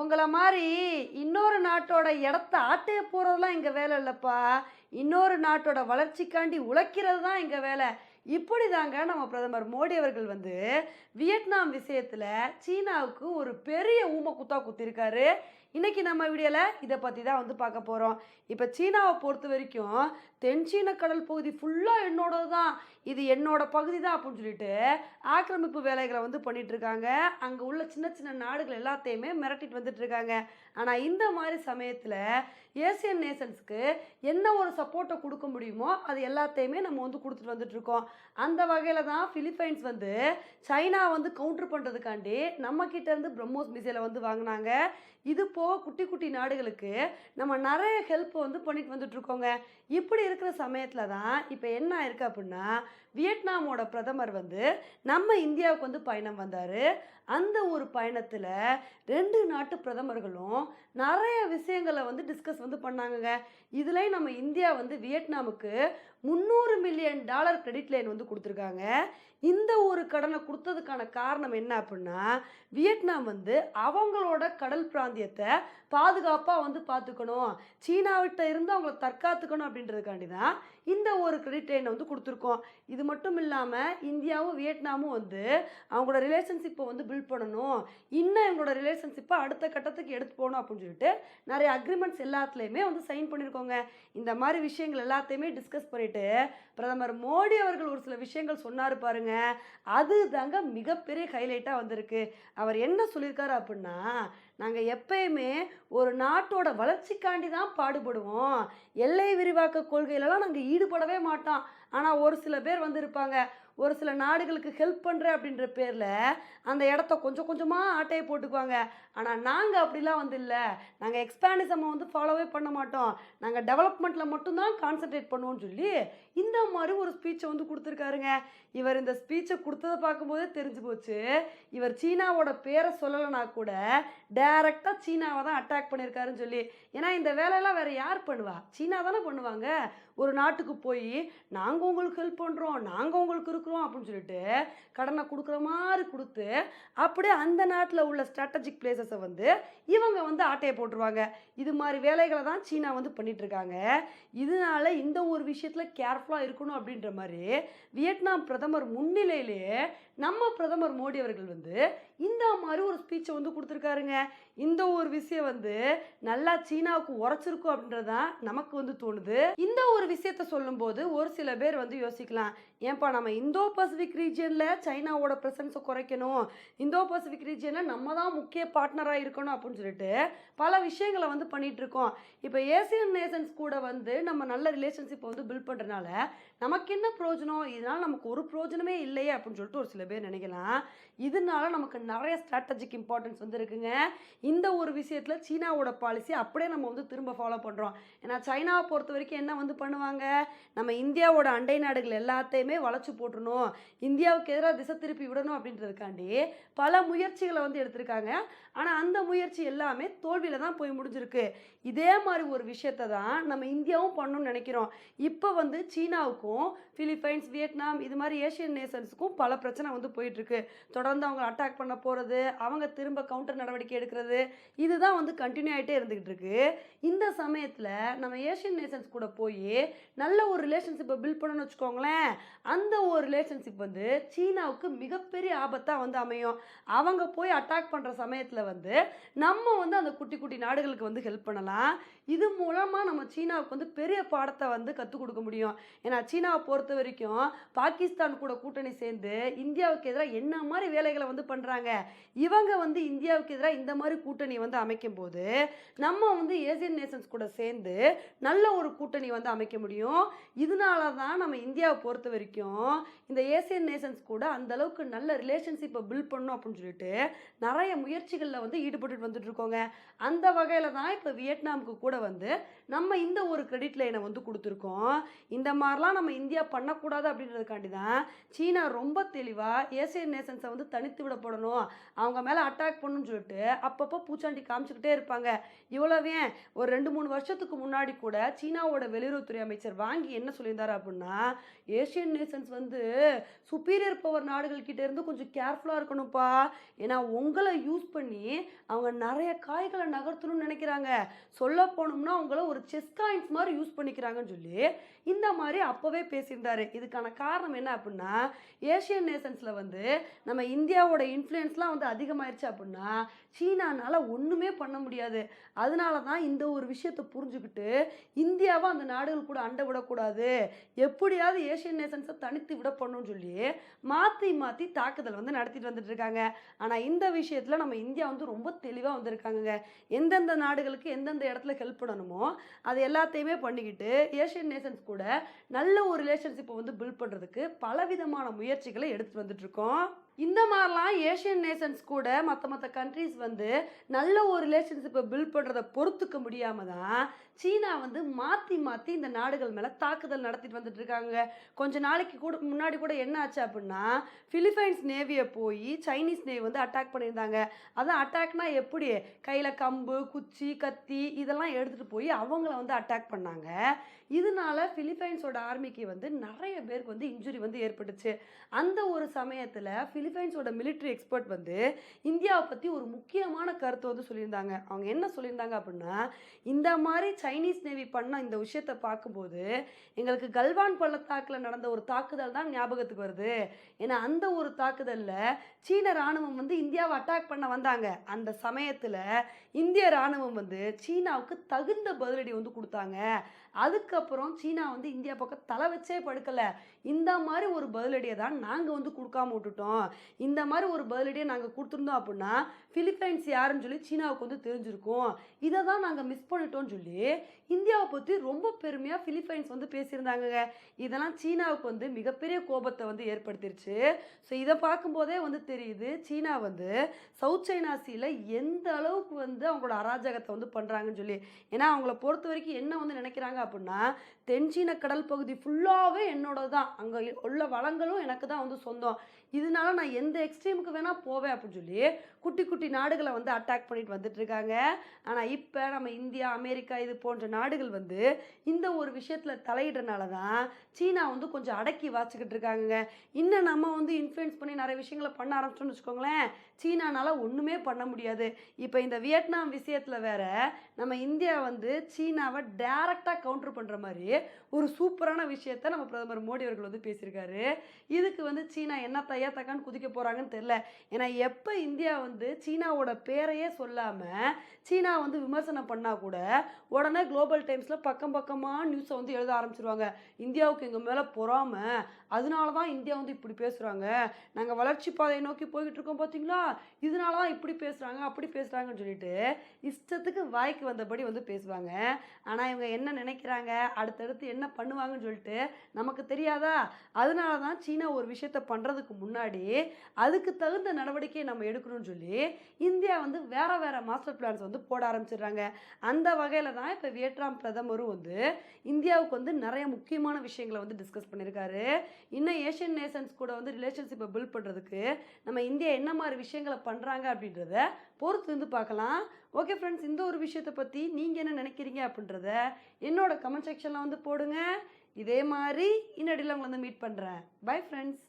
உங்களை மாதிரி இன்னொரு நாட்டோட இடத்த ஆட்டைய போகிறதுலாம் எங்கள் வேலை இல்லைப்பா. இன்னொரு நாட்டோட வளர்ச்சிக்காண்டி உழைக்கிறது தான் எங்கள் வேலை. இப்படி தாங்க நம்ம பிரதமர் மோடி அவர்கள் வந்து வியட்நாம் விஷயத்தில் சீனாவுக்கு ஒரு பெரிய ஊம குத்தா குத்திருக்காரு. இன்றைக்கி நம்ம வீடியோவில் இதை பற்றி தான் வந்து பார்க்க போகிறோம் இப்போ சீனாவை பொறுத்த வரைக்கும் தென்சீன கடல் பகுதி ஃபுல்லாக என்னோடது தான். இது என்னோட பகுதி தான் அப்படின்னு சொல்லிட்டு ஆக்கிரமிப்பு வேலைகளை வந்து பண்ணிகிட்ருக்காங்க அங்கே உள்ள சின்ன சின்ன நாடுகள் எல்லாத்தையுமே மிரட்டிட்டு வந்துட்டுருக்காங்க ஆனால் இந்த மாதிரி சமயத்தில் ஏசியன் நேஷன்ஸ்க்கு என்ன ஒரு சப்போர்ட்டை கொடுக்க முடியுமோ அது எல்லாத்தையுமே நம்ம வந்து கொடுத்துட்டு வந்துட்டுருக்கோம் அந்த வகையில் தான் ஃபிலிப்பைன்ஸ் வந்து சைனா வந்து கவுண்டர் பண்ணுறதுக்காண்டி நம்மக்கிட்டேருந்து பிரம்மோஸ் மிசைலை வந்து வாங்கினாங்க. இது போ குட்டி குட்டி நாடுகளுக்கு நம்ம நிறைய ஹெல்ப் வந்து பண்ணிட்டு வந்துட்ருக்கோங்க இப்படி இருக்கிற சமயத்தில் தான் இப்போ என்ன ஆயிருக்கு அப்படின்னா வியட்நாமோட பிரதமர் வந்து நம்ம இந்தியாவுக்கு வந்து பயணம் வந்தார். அந்த ஒரு பயணத்தில் ரெண்டு நாட்டு பிரதமர்களும் நிறைய விஷயங்களை வந்து டிஸ்கஸ் வந்து பண்ணாங்கங்க. இதுலேயும் நம்ம இந்தியா வந்து வியட்நாமுக்கு முந்நூறு மில்லியன் டாலர் கிரெடிட் லைன் வந்து கொடுத்துருக்காங்க. இந்த ஒரு கடனை கொடுத்ததுக்கான காரணம் என்ன அப்படின்னா வியட்நாம் வந்து அவங்களோட கடல் பிராந்தியத்தை பாதுகாப்பாக வந்து பார்த்துக்கணும். சீனாவிட்ட இருந்து அவங்கள தற்காத்துக்கணும் அப்படின்றதுக்காண்டி தான் ஒரு கிரெடிட் லைனை வந்து கொடுத்துருக்கோம். இது மட்டும் இல்லாமல் இந்தியாவும் வியட்நாமும் வந்து அவங்களோட ரிலேஷன்ஷிப்பை வந்து பில்ட் பண்ணணும். இன்னும் எங்களோட ரிலேஷன்ஷிப்பை அடுத்த கட்டத்துக்கு எடுத்து போகணும் அப்படின்னு சொல்லிட்டு நிறைய அக்ரிமெண்ட்ஸ் எல்லாத்துலேயுமே வந்து சைன் பண்ணியிருக்கோங்க இந்த மாதிரி விஷயங்கள் எல்லாத்தையுமே டிஸ்கஸ் பண்ணிட்டு பிரதமர் மோடி அவர்கள் ஒரு சில விஷயங்கள் சொன்னார் பாருங்க. அது தாங்க மிகப்பெரிய ஹைலைட்டாக வந்திருக்கு. அவர் என்ன சொல்லியிருக்காரு அப்படின்னா நாங்கள் எப்பயுமே ஒரு நாட்டோட வளர்ச்சிக்காண்டி தான் பாடுபடுவோம். எல்லை விரிவாக்க கொள்கையிலலாம் நாங்கள் ஈடுபடவே மாட்டோம். ஆனால் ஒரு சில பேர் வந்து இருப்பாங்க. ஒரு சில நாடுகளுக்கு ஹெல்ப் பண்ணுறேன் அப்படின்ற பேரில் அந்த இடத்த கொஞ்சம் கொஞ்சமாக ஆட்டையை போட்டுக்குவாங்க. ஆனால் நாங்கள் அப்படிலாம் வந்து இல்லை. நாங்கள் எக்ஸ்பேனிசமை வந்து ஃபாலோவே பண்ண மாட்டோம். நாங்கள் டெவலப்மெண்ட்டில் மட்டும்தான் கான்சென்ட்ரேட் பண்ணுவோம்னு சொல்லி இந்த மாதிரி ஒரு ஸ்பீச்சை வந்து கொடுத்துருக்காருங்க. இவர் இந்த ஸ்பீச்சை கொடுத்ததை பார்க்கும்போதே தெரிஞ்சு போச்சு. இவர் சீனாவோட பேரை சொல்லலைனா கூட டைரெக்டாக சீனாவை தான் அட்டாக் பண்ணியிருக்காருன்னு சொல்லி. ஏன்னா இந்த வேலையெல்லாம் வேறு யார் பண்ணுவா? சீனா தானே பண்ணுவாங்க. ஒரு நாட்டுக்கு போய் நாங்கள் உங்களுக்கு ஹெல்ப் பண்ணுறோம் நாங்கள் உங்களுக்கு கொடுக்குறோம் அப்படின்னு சொல்லிட்டு கடனை கொடுக்குற மாதிரி கொடுத்து அப்படியே அந்த நாட்டில் உள்ள ஸ்ட்ராட்டஜிக் பிளேசஸை வந்து இவங்க வந்து ஆட்டையை போட்டுருவாங்க. இது மாதிரி வேலைகளை தான் சீனா வந்து பண்ணிகிட்ருக்காங்க இதனால இந்த ஒரு விஷயத்தில் கேர்ஃபுல்லாக இருக்கணும் அப்படின்ற மாதிரி வியட்நாம் பிரதமர் முன்னிலையிலேயே நம்ம பிரதமர் மோடி அவர்கள் வந்து இந்த மாதிரி ஒரு ஸ்பீச்சை வந்து கொடுத்துருக்காருங்க. இந்த ஒரு விஷயம் வந்து நல்லா சீனாவுக்கு உரைச்சிருக்கும் அப்படின்றது தான் நமக்கு வந்து தோணுது. இந்த ஒரு விஷயத்த சொல்லும்போது ஒரு சில பேர் வந்து யோசிக்கலாம். ஏன்பா நம்ம இந்த பசிபிக் ரீஜியனில் சைனாவோட ப்ரெசன்ஸை குறைக்கணும். இந்தோ பசிபிக் ரீஜியனில் நம்ம தான் முக்கிய பார்ட்னராக இருக்கணும் அப்படின்னு சொல்லிட்டு பல விஷயங்களை வந்து பண்ணிகிட்ருக்கோம் இருக்கோம். இப்போ ஏசியன் நேஷன்ஸ் கூட வந்து நம்ம நல்ல ரிலேஷன்ஷிப்பை வந்து பில்ட் பண்ணுறதுனால நமக்கு என்ன பிரயோஜனம் இதனால் நமக்கு ஒரு பிரயோஜனமே இல்லையே அப்படின்னு சொல்லிட்டு ஒரு சில பேர் நினைக்கலாம். இதனால நமக்கு நிறைய ஸ்ட்ராட்டஜிக் இம்பார்ட்டன்ஸ் வந்து இருக்குங்க. இந்த ஒரு விஷயத்தில் சீனாவோட பாலிசி அப்படியே நம்ம வந்து திரும்ப ஃபாலோ பண்ணுறோம் ஏன்னா சைனாவை பொறுத்த வரைக்கும் என்ன வந்து பண்ணுவாங்க? நம்ம இந்தியாவோட அண்டை நாடுகள் எல்லாத்தையுமே வளைச்சு போட்டுறணும் இந்தியாவுக்கு எதிராக திசை திருப்பி விடணும் அப்படின்றதுக்காண்டி பல முயற்சிகளை வந்து எடுத்திருக்காங்க. ஆனால் அந்த முயற்சி எல்லாமே தோல்வியில் தான் போய் முடிஞ்சிருக்கு. இதே மாதிரி ஒரு விஷயத்தை தான் நம்ம இந்தியாவும் பண்ணணும்னு நினைக்கிறோம். இப்போ வந்து சீனாவுக்கும் பிலிப்பைன்ஸ் வியட்நாம் இது மாதிரி ஏஷியன் நேஷன்ஸுக்கும் பல பிரச்சனை வந்து போயிட்டுருக்கு. தொடர்ந்து அவங்க அட்டாக் பண்ண போகிறது அவங்க திரும்ப கவுண்டர் நடவடிக்கை எடுக்கிறது இதுதான் வந்து கண்டினியூ ஆகிட்டே இருந்துக்கிட்டு இருக்கு இந்த சமயத்தில் நம்ம ஏஷியன் நேஷன்ஸ் கூட போய் நல்ல ஒரு ரிலேஷன்ஷிப்பை பில்ட் பண்ணணும்னு வச்சுக்கோங்களேன். அந்த ஒரு ரிலேஷன்ஷிப் வந்து சீனாவுக்கு மிகப்பெரிய ஆபத்தாக வந்து அமையும். அவங்க போய் அட்டாக் பண்ணுற சமயத்தில் வந்து நம்ம வந்து அந்த குட்டி குட்டி நாடுகளுக்கு வந்து ஹெல்ப் பண்ணலாம். இது மூலமாக நம்ம சீனாவுக்கு வந்து பெரிய பாடத்தை வந்து கற்றுக் கொடுக்க முடியும். ஏன்னா சீனாவை பொறுத்த வரைக்கும் பாகிஸ்தான் கூட கூட்டணி சேர்ந்து இந்தியாவுக்கு எதிராக என்ன மாதிரி வேலைகளை வந்து பண்ணுறாங்க இவங்க வந்து இந்தியாவுக்கு எதிராக இந்த மாதிரி கூட்டணி வந்து அமைக்கும் போது நம்ம வந்து ஏசியன் நேஷன்ஸ் கூட சேர்ந்து நல்ல ஒரு கூட்டணி வந்து அமைக்க முடியும். இதனால தான் நம்ம இந்தியாவை பொறுத்த வரைக்கும் இந்த ஏசியன் நேஷன்ஸ் கூட அந்த அளவுக்கு நல்ல ரிலேஷன்ஷிப்பை பில்ட் பண்ணும் அப்படின்னு சொல்லிட்டு நிறைய முயற்சிகளில் வந்து ஈடுபட்டு வந்துட்டு இருக்கோங்க. அந்த வகையில் தான் இப்போ வியட்நாமுக்கு கூட வந்து நம்ம இந்த ஒரு கிரெடிட் லைனை வந்து கொடுத்துருக்கோம். இந்த மாதிரிலாம் நம்ம இந்தியா பண்ணக்கூடாது அப்படின்றதுக்காண்டி தான் சீனா ரொம்ப தெளிவாக ஏசியன் நேஷன்ஸை வந்து தனித்து விடப்படணும். அவங்க மேலே அட்டாக் பண்ணணும்னு சொல்லிட்டு அப்பப்போ பூச்சாண்டி காமிச்சுக்கிட்டே இருப்பாங்க. இவ்வளவே ஒரு ரெண்டு மூணு வருஷத்துக்கு முன்னாடி கூட சீனாவோட வெளியுறவுத்துறை அமைச்சர் வாங்கி என்ன சொல்லியிருந்தார் அப்படின்னா ஏஷியன் நேஷன்ஸ் வந்து சுப்பீரியர் பவர் நாடுகள் கிட்ட இருந்து கொஞ்சம் கேர்ஃபுல்லாக இருக்கணும்ப்பா. ஏன்னா உங்களை யூஸ் பண்ணி அவங்க நிறைய காய்களை நகர்த்தணும்னு நினைக்கிறாங்க. சொல்ல போனோம்னா அவங்கள ஒரு செஸ் காயின்ஸ் மாதிரி யூஸ் பண்ணிக்கிறாங்கன்னு சொல்லி இந்த மாதிரி அப்போவே பேசியிருந்தாரு. இதுக்கான காரணம் என்ன அப்படின்னா ஏஷியன் நேஷன்ஸில் வந்து நம்ம இந்தியாவோட இன்ஃப்ளூயன்ஸ்லாம் வந்து அதிகமாயிருச்சு அப்படின்னா சீனானால் ஒன்றுமே பண்ண முடியாது. அதனால தான் இந்த ஒரு விஷயத்தை புரிஞ்சுக்கிட்டு இந்தியாவை அந்த நாடுகள் கூட அண்டை விடக்கூடாது எப்படியாவது ஏஷியன் நேஷன்ஸை தனித்து விட பண்ணணும்னு சொல்லி மாற்றி மாற்றி தாக்குதல் வந்து நடத்திட்டு வந்துட்டு இருக்காங்க. ஆனால் இந்த விஷயத்தில் நம்ம இந்தியா வந்து ரொம்ப தெளிவாக வந்திருக்காங்கங்க. எந்தெந்த நாடுகளுக்கு எந்தெந்த இடத்துல ஹெல்ப் பண்ணணுமோ அது எல்லாத்தையுமே பண்ணிக்கிட்டு ஏஷியன் நேஷன்ஸ் கூட நல்ல ஒரு ரிலேஷன்ஷிப்பை வந்து பில்ட் பண்ணுறதுக்கு பலவிதமான முயற்சிகளை எடுத்துகிட்டு வந்துட்டுருக்கோம் இந்த மாதிரிலாம் ஏஷியன் நேஷன்ஸ் கூட மற்ற மற்ற கண்ட்ரீஸ் வந்து நல்ல ஒரு ரிலேஷன்ஷிப்பை பில்ட் பண்ணுறதை பொறுத்துக்க முடியாமல் தான் சீனா வந்து மாற்றி மாற்றி இந்த நாடுகள் மேலே தாக்குதல் நடத்திட்டு வந்துட்டு இருக்காங்க. கொஞ்ச நாளைக்கு கூட முன்னாடி கூட என்ன ஆச்சு அப்படின்னா ஃபிலிப்பைன்ஸ் நேவியை போய் சைனீஸ் நேவி வந்து அட்டாக் பண்ணியிருந்தாங்க. அதான் அட்டாக்னா எப்படி? கையில் கம்பு குச்சி கத்தி இதெல்லாம் எடுத்துகிட்டு போய் அவங்கள வந்து அட்டாக் பண்ணாங்க. இதனால ஃபிலிப்பைன்ஸோட ஆர்மிக்கு வந்து நிறைய பேருக்கு வந்து இன்ஜுரி வந்து ஏற்பட்டுச்சு. அந்த ஒரு சமயத்தில் பிலிப்பைன்ஸோட மிலிட்ரி எக்ஸ்பர்ட் வந்து இந்தியாவை பற்றி ஒரு முக்கியமான கருத்தை வந்து சொல்லியிருந்தாங்க. அவங்க என்ன சொல்லியிருந்தாங்க அப்படின்னா இந்த மாதிரி சைனீஸ் நேவி பண்ண இந்த விஷயத்தை பார்க்கும்போது எங்களுக்கு கல்வான் பள்ளத்தாக்கில் நடந்த ஒரு தாக்குதல் தான் ஞாபகத்துக்கு வருது. ஏன்னா அந்த ஒரு தாக்குதலில் சீன ராணுவம் வந்து இந்தியாவை அட்டாக் பண்ண வந்தாங்க. அந்த சமயத்தில் இந்திய ராணுவம் வந்து சீனாவுக்கு தகுந்த பதிலடி வந்து கொடுத்தாங்க. அதுக்கப்புறம் சீனா வந்து இந்தியா பக்கம் தலை வச்சே படுக்கலை. இந்த மாதிரி ஒரு பதிலடியை தான் நாங்கள் வந்து கொடுக்காம விட்டுட்டோம். இந்த மாதிரி ஒரு பதிலடியை நாங்கள் கொடுத்துருந்தோம் அப்படின்னா பிலிப்பைன்ஸ் யாருன்னு சொல்லி சீனாவுக்கு வந்து தெரிஞ்சிருக்கும். இதை தான் நாங்கள் மிஸ் பண்ணிட்டோம்னு சொல்லி இந்தியாவை பற்றி ரொம்ப பெருமையாக பிலிப்பைன்ஸ் வந்து பேசியிருந்தாங்கங்க. இதெல்லாம் சீனாவுக்கு வந்து மிகப்பெரிய கோபத்தை வந்து ஏற்படுத்திருச்சு. ஸோ இதை பார்க்கும்போதே வந்து தெரியுது சீனா வந்து சவுத் சைனா சீல எந்த அளவுக்கு வந்து அவங்களோட அராஜகத்தை வந்து பண்ணுறாங்கன்னு சொல்லி. ஏன்னா அவங்கள பொறுத்த வரைக்கும் என்ன வந்து நினைக்கிறாங்க அப்படின்னா தென்சீன கடல் பகுதி ஃபுல்லாகவே என்னோட தான் அங்கே உள்ள வளங்களும் எனக்கு தான் வந்து சொந்தம். இதனால நான் எந்த எக்ஸ்ட்ரீமுக்கு வேணால் போவேன் அப்படின்னு சொல்லி குட்டி குட்டி நாடுகளை வந்து அட்டாக் பண்ணிட்டு வந்துட்டு இருக்காங்க ஆனால் இப்போ நம்ம இந்தியா அமெரிக்கா இது போன்ற நாடுகள் வந்து இந்த ஒரு விஷயத்தில் தலையிடுறனால தான் சீனா வந்து கொஞ்சம் அடக்கி வாச்சிக்கிட்டு இருக்காங்கங்க. இன்னும் நம்ம வந்து இன்ஃப்ளூயன்ஸ் பண்ணி நிறைய விஷயங்களை பண்ண ஆரம்பிச்சோம்னு வச்சுக்கோங்களேன் சீனானால ஒன்றுமே பண்ண முடியாது. இப்போ இந்த வியட்நாம் விஷயத்தில் வேற நம்ம இந்தியா வந்து சீனாவை டைரக்டாக கவுண்டர் பண்ணுற மாதிரி ஒரு சூப்பரான விஷயத்த நம்ம பிரதமர் மோடி அவர்கள் வந்து பேசியிருக்காரு. இதுக்கு வந்து சீனா என்ன தையா தக்கான்னு குதிக்க போகிறாங்கன்னு தெரில ஏன்னா எப்போ இந்தியா வந்து வந்து சீனாவோட பேரையே சொல்லாமல் சீனா வந்து விமர்சனம் பண்ணால் கூட உடனே குளோபல் டைம்ஸில் பக்கம் பக்கமாக நியூஸை வந்து எழுத ஆரம்பிச்சிருவாங்க. இந்தியாவுக்கு எங்கள் மேலே பொறாம. அதனால தான் இந்தியா வந்து இப்படி பேசுகிறாங்க நாங்கள் வளர்ச்சி பாதையை நோக்கி போய்கிட்டு இருக்கோம் பார்த்தீங்களா இதனால தான் இப்படி பேசுகிறாங்க அப்படி பேசுகிறாங்கன்னு சொல்லிட்டு இஷ்டத்துக்கு வாய்க்கு வந்தபடி வந்து பேசுவாங்க. ஆனால் இவங்க என்ன நினைக்கிறாங்க? அடுத்தடுத்து என்ன பண்ணுவாங்கன்னு சொல்லிட்டு நமக்கு தெரியாதா? அதனால தான் சீனா ஒரு விஷயத்த பண்ணுறதுக்கு முன்னாடி அதுக்கு தகுந்த நடவடிக்கையை நம்ம எடுக்கணும்னு சொல்லி இந்தியா வந்து வேறு வேறு மாஸ்டர் பிளான்ஸ் வந்து போட ஆரம்பிச்சிடுறாங்க. அந்த வகையில் தான் இப்போ வியட்நாம் பிரதமரும் வந்து இந்தியாவுக்கு வந்து நிறைய முக்கியமான விஷயங்களை வந்து டிஸ்கஸ் பண்ணியிருக்காரு இன்னும் ஏஷியன் நேஷன்ஸ் கூட வந்து ரிலேஷன்ஷிப்பை பில்ட் பண்ணுறதுக்கு நம்ம இந்தியா என்ன மாதிரி விஷயங்களை பண்ணுறாங்க அப்படின்றத பொறுத்து இருந்து பார்க்கலாம். ஓகே ஃப்ரெண்ட்ஸ் இந்த ஒரு விஷயத்தை பற்றி நீங்கள் என்ன நினைக்கிறீங்க அப்படின்றத என்னோட கமெண்ட் செக்ஷனில் வந்து போடுங்க. இதே மாதிரி இன்னடியில் உங்களை வந்து மீட் பண்ணுறேன் பை ஃப்ரெண்ட்ஸ்